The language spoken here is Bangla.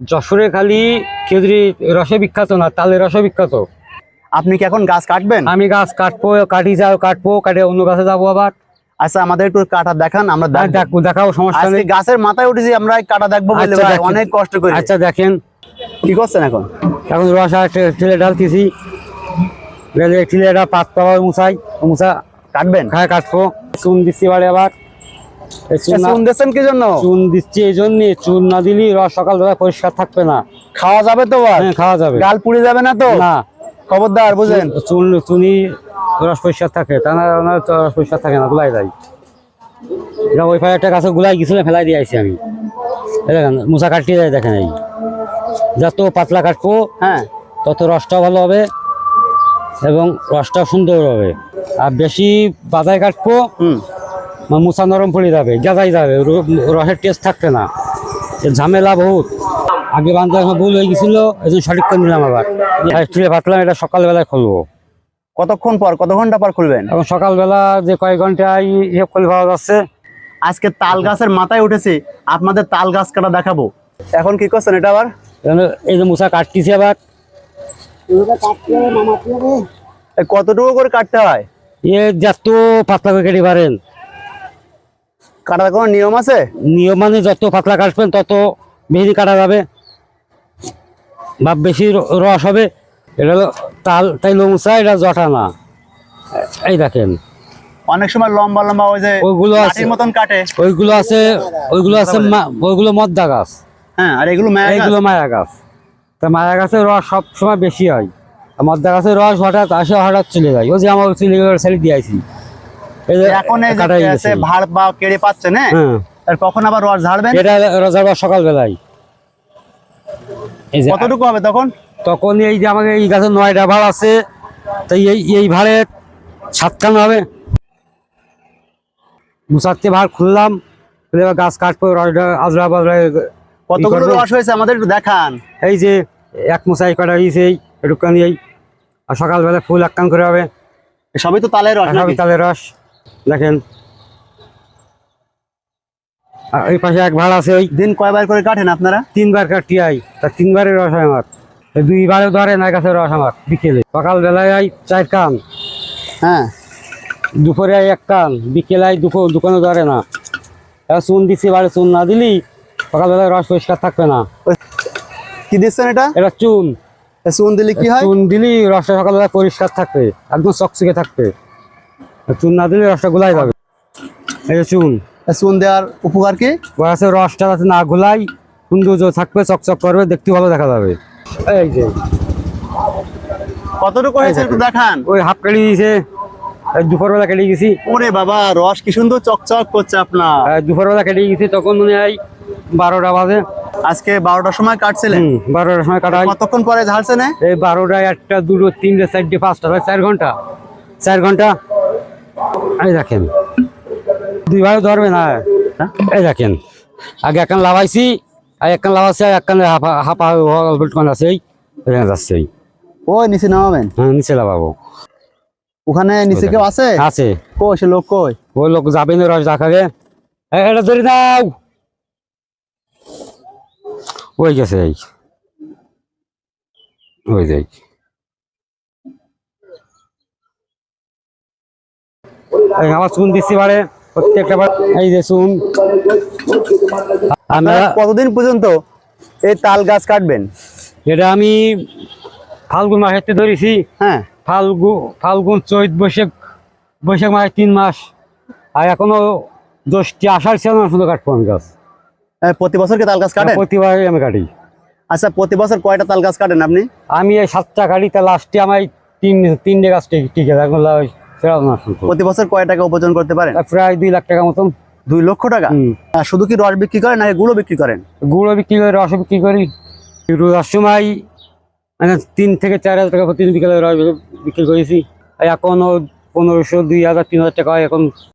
যশোরে খালি খেজুরি রসে বিখ্যাত না তালের রসে বিখ্যাত। আপনি কি এখন গাছ কাটবেন? আমি গাছ কাটবো কাটি যাও কাটবো কাটে অন্য গাছে যাব আবার। আচ্ছা আমাদের একটু কাটা দেখান আমরা আর দেখব। দেখাও সমস্যা নেই। গাছের মাথায় উঠেছি আমরা কাটা দেখব বলে আচ্ছা। অনেক কষ্ট করে। আচ্ছা দেখেন। কি করছেন এখন? এখন রস ঠেলে ঢালতেছি। ঢেলে ঠেলেটা পাত পাওয়ার মুছাই মুছা। কাটবেন? খায় কাটবো। চুন দিচ্ছি বাড়ি আবার। চুন দিচ্ছেন কি জন্য? চুন দিচ্ছি এই জন্য চুন না দিলি রস সকালবেলা পরিষ্কার থাকবে না। খাওয়া যাবে তো? হ্যাঁ খাওয়া যাবে। গাল পুড়ে যাবে না তো? না। খবরদার বুঝেন চুন চুনি রস পরিষ্কার থাকে। তা না রস পরিষ্কার থাকে না গুলাই যায়। এটা ওই গুলাই গেছিল ফেলাই দিয়ে আইছি আমি। দেখেন মুসা কাটিয়ে যায় দেখেন এই। যত পাতলা কাটবো হ্যাঁ। তত রসটা ভালো হবে এবং রসটা সুন্দর হবে। আর বেশি বাজায় কাটবো হুম। মুসা নরম পড়ে যাবে গেজাই যাবে র- রসের টেস্ট থাকবে না। ঝামেলা বহুত। আগে বান্ধব এখন ভুল হয়ে গেছিল এই জন্য সঠিক করে নিলাম আবার। তুলে পাতলাম এটা সকালবেলায় খুলবো। কতক্ষণ পর কত ঘণ্টা পর খুলবেন? এখন সকালবেলা যে কয়েক ঘন্টায় হিসেব করে পাওয়া যাচ্ছে। আজকে তাল গাছের মাথায় উঠেছে আপনাদের তাল গাছ কাটা দেখাবো। এখন কি করছেন এটা আবার? এখানে এই যে মুসা কাটতেছি আবার। এ কতটুকু করে কাটতে হয়? এ যত পাতলা করে কেটে পারেন। কাটার কোনো নিয়ম আছে? নিয়ম মানে যত পাতলা কাটবেন তত বেশি কাটা যাবে। বা বেশি রস হবে এটা হলো তাল তাইলো মুসা এটা জটা না। এই দেখেন। অনেক সময় লম্বা লম্বা ওই যে ওইগুলো আছে। মতন কাটে। ওইগুলো আছে ওইগুলো আছে ওইগুলো মদ্দা গাছ। হ্যাঁ আর এগুলো মেয়া গাছ। এইগুলো মায়া গাছ। তা মায়া গাছের রস সব সময় বেশি হয়। মদ্দা গাছের রস হঠাৎ আসে হঠাৎ চলে যায়। ওই যে আমার চলে গেলে ছেড়ে দিয়েছি। এখন এই যে গেছে। আছে ভাড় বা কেড়ে পাচ্ছেন হ্যাঁ হ্যাঁ। আর কখন আবার রস ঝাড়বেন? এটা রোজার বার সকালবেলায়। এই যে কতটুকু হবে তখন? তখন এই যে আমাকে এই গাছের নয়টা ভাড় আছে তাই এই এই ভাড়ে সাতখান হবে। মুসাতে ভাড় খুললাম খুলে গাছ কাটবো আজরা বাজরা কতগুলো রস হয়েছে আমাদের একটু দেখান। এই যে এক মুসাই কটা হয়েছে এই একটুখানি এই। আর সকালবেলা ফুল একখান করে হবে। সবই তো তালের রস আঠাবি তালের রস। দেখেন। আর ওই পাশে এক ভাড় আছে ওই দিন কয়বার করে কাটেন আপনারা? তিনবার কাটি আই। তা তিনবারের রস হয় আমার। এই দুইবারে ধরে না গাছের রস আমার বিকেলে। সকালবেলায় আই চার কান। হ্যাঁ। দুপুরে আই এক কান। বিকেলে আই দুপুর দোকানে ধরে না। এবার চুন দিচ্ছি বাড়ি চুন না দিলি সকালবেলায় রস পরিষ্কার থাকবে না। কি দিচ্ছেন এটা? এটা চুন। চুন দিলে কি হয়? চুন দিলি রসটা সকালবেলা পরিষ্কার থাকবে একদম চকচকে থাকবে। চুন না দিলে রসটা গুলাই যাবে। এই যে চুন। চুন দেওয়ার উপকার কি? আছে রসটা যাতে না গুলাই সৌন্দর্য থাকবে চকচক করবে দেখতে ভালো দেখা যাবে। এই যে। কতটুকু হয়েছে একটু দেখান। ওই হাফ কেটে দিয়েছে দুপুরবেলা কেটে গেছি। ওরে বাবা রস কি সুন্দর চকচক করছে আপনার। দুপুরবেলা কেটে গেছি তখন মনে হয় বারোটা বাজে। আজকে বারোটার সময় কাটছিলেন। বারোটার সময় কাটাই কতক্ষণ পরে ঝাড়ছেন এ? এই বারোটায় একটা দুটো তিনটে চারটে পাঁচটা চার ঘণ্টা। চার ঘণ্টা। এই দেখেন। দুই দুইভাবে ধরবে না। এই দেখেন। আগে একখান লাভাইছি আর একখান লাভাইছি আর একখান হাফা হাফা অল্পটখান আছে এই যাচ্ছে ওই নিচে নামাবেন? হ্যাঁ নিচে লাভাবো। ওখানে নিচে কেউ আছে? আছে। কো সে লোক কই? ওই লোক যাবে না রস দেখাবে এই, এটা ধরে দাও ওই গেছে এই। ওই যাই আমার চুন দিচ্ছি বারে প্রত্যেকটা বার এই যে চুন। আমরা কতদিন পর্যন্ত এই তাল গাছ কাটবেন? এটা আমি ফাল্গুন মাসেতে ধরেছি। হ্যাঁ। ফাল্গু ফাল্গুন চৈত বৈশাখ বৈশাখ মাসে তিন মাস। আর এখনও দশটি আষাঢ় ছিল না শুধু কাটবো আমি গাছ। প্রতি বছর কি তাল গাছ কাটেন? প্রতিবারই আমি কাটি। আচ্ছা প্রতি বছর কয়টা তাল গাছ কাটেন আপনি? আমি এই সাতটা কাটি তা লাস্টে আমার তিন তিনটে গাছ টিকে টিকে প্রতি বছর কয় টাকা উপার্জন করতে পারেন? প্রায় দুই লাখ টাকা মতন। দুই লক্ষ টাকা? শুধু কি রস বিক্রি করেন নাকি গুঁড়ো বিক্রি করেন? গুঁড়ো বিক্রি করে রস বিক্রি করি। রোজার সময় মানে তিন থেকে চার হাজার টাকা প্রতিদিন বিকেলে রস বিক্রি করেছি। এখনও পনেরোশো দুই হাজার তিন হাজার টাকা এখন।